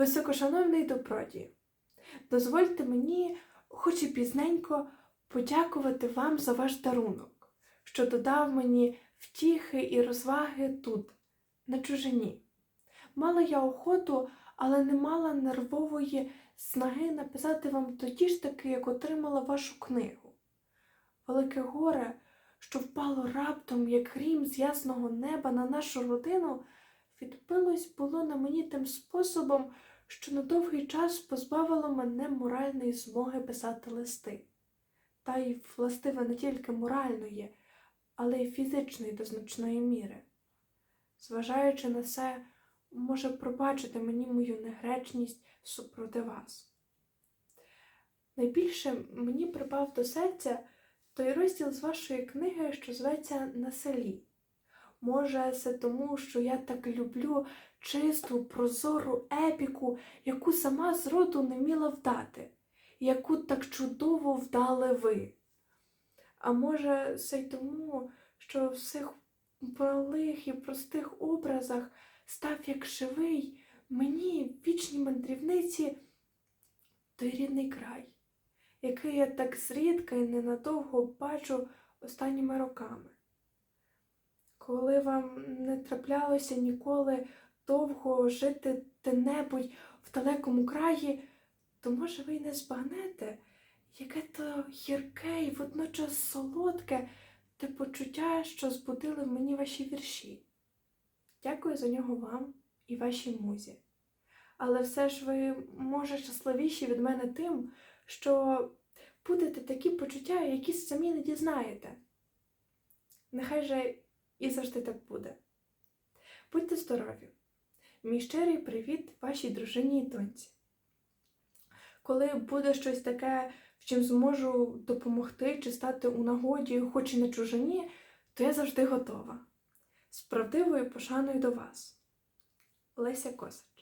Високошановний добродію, дозвольте мені, хоч і пізненько, подякувати вам за ваш дарунок, що додав мені втіхи і розваги тут, на чужині. Мала я охоту, але не мала нервової снаги написати вам тоді ж таки, як отримала вашу книгу. Велике горе, що впало раптом, як грім з ясного неба на нашу родину, відбилось було на мені тим способом, що на довгий час позбавило мене моральної змоги писати листи, та й властиве не тільки моральної, але й фізичної до значної міри. Зважаючи на це, може пробачити мені мою негречність супроти вас. Найбільше мені припав до серця той розділ з вашої книги, що зветься На селі. Може, це тому, що я так люблю чисту, прозору епіку, яку сама зроду не міла вдати, яку так чудово вдали ви. А може, це й тому, що в цих малих і простих образах став як живий мені, вічній мандрівниці, той рідний край, який я так зрідка і ненадовго бачу останніми роками. Коли вам не траплялося ніколи довго жити де-небудь в далекому краї, то, може, ви й не збагнете, яке то гірке і водночас солодке те почуття, що збудили в мені ваші вірші. Дякую за нього вам і вашій музі. Але все ж ви, може, щасливіші від мене тим, що будете такі почуття, які самі не дізнаєте. Нехай же і завжди так буде. Будьте здорові! Мій щирий привіт вашій дружині і доньці. Коли буде щось таке, в чим зможу допомогти чи стати у нагоді, хоч і на чужині, то я завжди готова. З правдивою пошаною до вас. Леся Косач